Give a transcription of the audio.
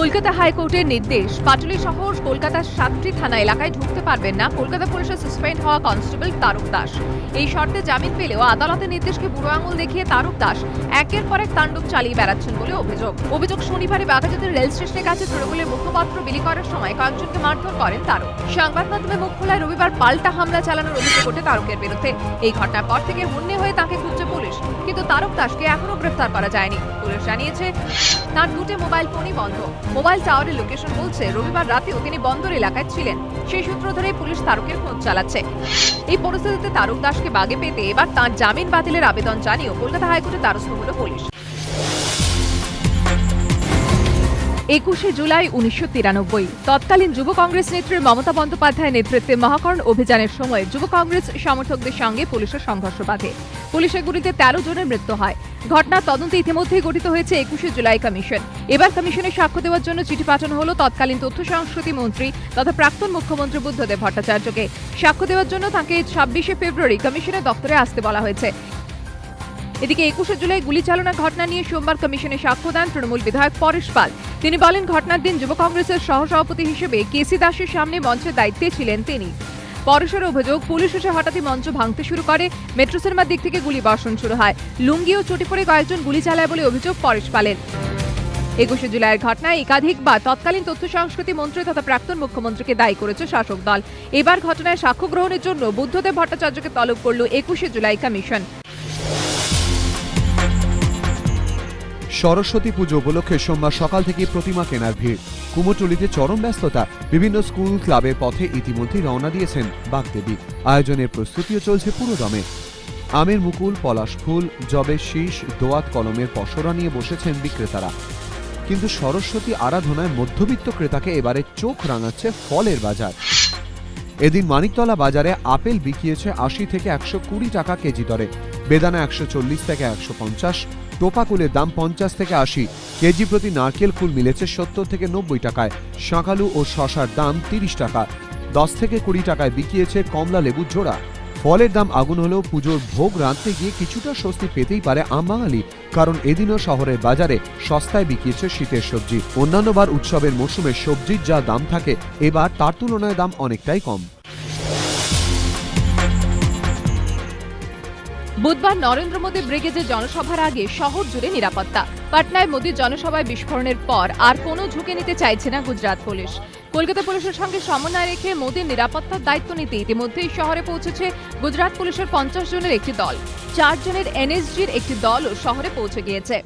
কলকাতা হাইকোর্টের নির্দেশ। পাটুলি শহর কলকাতার সাতটি থানা এলাকায় ঢুকতে পারবেন না। কলকাতা পুলিশের সাসপেন্ড হওয়া কনস্টেবল তারক দাস। এই শর্তে জামিন পেলেও আদালতের নির্দেশকে বুড়ো আঙুল দেখিয়ে তারক দাস একের পর এক তাণ্ডব চালিয়ে বেড়াচ্ছেন বলে অভিযোগ। অভিযোগ শনিবারে বাঘাযতীন রেল স্টেশনের কাছে তৃণমূলের মুখপাত্র বিলি করার সময় কয়েকজনকে মারধর করেন তারক। সংবাদ মাধ্যমে মুখ খোলায় রবিবার পাল্টা হামলা চালানোর অভিযোগ ওঠে তারকের বিরুদ্ধে। এই ঘটনার পর থেকে হুন্নে হয়ে তাকে খুঁজছে পুলিশ। কিন্তু তারক দাসকে এখনও গ্রেফতার করা যায়নি। পুলিশ জানিয়েছে তার দুটি মোবাইল ফোনই বন্ধ। মোবাইল টাওয়ারের লোকেশন বলছে, রবিবার রাতেও তিনি বন্দর এলাকায় ছিলেন। সেই সূত্র ধরে পুলিশ তারকের খোঁজ চালাচ্ছে। এই পরিস্থিতিতে তারক দাসকে বাগে পেতে এবার তার জামিন বাতিলের আবেদন জানিয়েও কলকাতা হাইকোর্টে দ্বারস্থ হল পুলিশ। একুশে জুলাই উনিশশো তিরানব্বই। তৎকালীন যুব কংগ্রেস নেত্রী মমতা বন্দ্যোপাধ্যায়ের নেতৃত্বে মহাকরণ অভিযানের সময় যুব কংগ্রেস সমর্থকদের সঙ্গে পুলিশের সংঘর্ষ বাধে। পুলিশের গুলিতে তেরো জনের মৃত্যু হয়। ঘটনার তদন্তে ইতিমধ্যেই গঠিত হয়েছে একুশে জুলাই কমিশন। এবার কমিশনে সাক্ষ্য দেওয়ার জন্য চিঠি পাঠানো হলো তৎকালীন তথ্য সংস্কৃতি মন্ত্রী তথা প্রাক্তন মুখ্যমন্ত্রী বুদ্ধদেব ভট্টাচার্যকে। সাক্ষ্য দেওয়ার জন্য তাকে ছাব্বিশে ফেব্রুয়ারি কমিশনের দপ্তরে আসতে বলা হয়েছে। এদিকে একুশে জুলাই গুলি চালনার ঘটনা নিয়ে সোমবার কমিশনে সাক্ষ্য দেন তৃণমূল বিধায়ক পরেশ পাল। তিনি বলেন, ঘটনার দিন যুব কংগ্রেসের সহসভাপতি হিসেবে কেসি দাসের সামনে মঞ্চের দায়িত্বে ছিলেন তিনি। পরেশের অভিযোগ, পুলিশ এসে হঠাৎই মঞ্চ ভাঙতে শুরু করে, মেট্রো সিনেমার দিক থেকে গুলি বর্ষণ শুরু হয়। লুঙ্গি ও চটি পরে কয়েকজন গুলি চালায় বলে অভিযোগ পরেশ পালের। একুশে জুলাইয়ের ঘটনায় একাধিকবার তৎকালীন তথ্য সংস্কৃতি মন্ত্রী তথা প্রাক্তন মুখ্যমন্ত্রীকে দায়ী করেছে শাসক দল। এবার ঘটনায় সাক্ষ্য গ্রহণের জন্য বুদ্ধদেব ভট্টাচার্যকে তলব করল একুশে জুলাই কমিশন। সরস্বতী পুজো উপলক্ষে সোমবার সকাল থেকে প্রতিমা কেনার ভিড়। কুমোরটুলিতে চরম ব্যস্ততা, বিভিন্ন স্কুল, ক্লাবের পথে ইতিমধ্যেই রওনা দিয়েছেন বাগদেবী। আয়োজনের প্রস্তুতিও চলছে পুরোদমে। আমের মুকুল, পলাশ ফুল জবের শীষ, দোয়াত কলমের পসরা নিয়ে বসেছেন বিক্রেতারা। কিন্তু সরস্বতী আরাধনায় মধ্যবিত্ত ক্রেতাকে এবারে চোখ রাঙাচ্ছে ফলের বাজার। এদিন মানিকতলা বাজারে আপেল বিকিয়েছে আশি থেকে একশো কুড়ি টাকা কেজি দরে। বেদানা একশো চল্লিশ থেকে একশো পঞ্চাশ টোপাকুলের দাম পঞ্চাশ থেকে আশি। কেজি প্রতি নারকেল ফুল মিলেছে সত্তর থেকে নব্বই টাকায়। শাঁকালু ও শশার দাম তিরিশ টাকা। দশ থেকে কুড়ি টাকায় বিকিয়েছে কমলা লেবুর জোড়া। ফলের দাম আগুন হলেও পুজোর ভোগ রাঁধতে গিয়ে কিছুটা স্বস্তি পেতেই পারে আম বাঙালি। কারণ এদিনও শহরের বাজারে সস্তায় বিকিয়েছে শীতের সবজি। অন্যান্যবার উৎসবের মরশুমে সবজির যা দাম থাকে, এবার তার তুলনায় দাম অনেকটাই কম। বুধবার নরেন্দ্র মোদী ব্রিগেডের জনসভার আগে শহর জুড়ে নিরাপত্তা। পাটনায় মোদীর জনসভায় বিস্ফোরণের পর আর কোনো ঝুঁকি নিতে চাইছে না গুজরাট পুলিশ। কলকাতা পুলিশের সঙ্গে সমন্বয় রেখে মোদীর নিরাপত্তার দায়িত্ব নিতে ইতিমধ্যেই শহরে পৌঁছেছে গুজরাট পুলিশের পঞ্চাশ জনের একটি দল। চার জনের এনএসজির একটি দলও শহরে পৌঁছে গিয়েছে।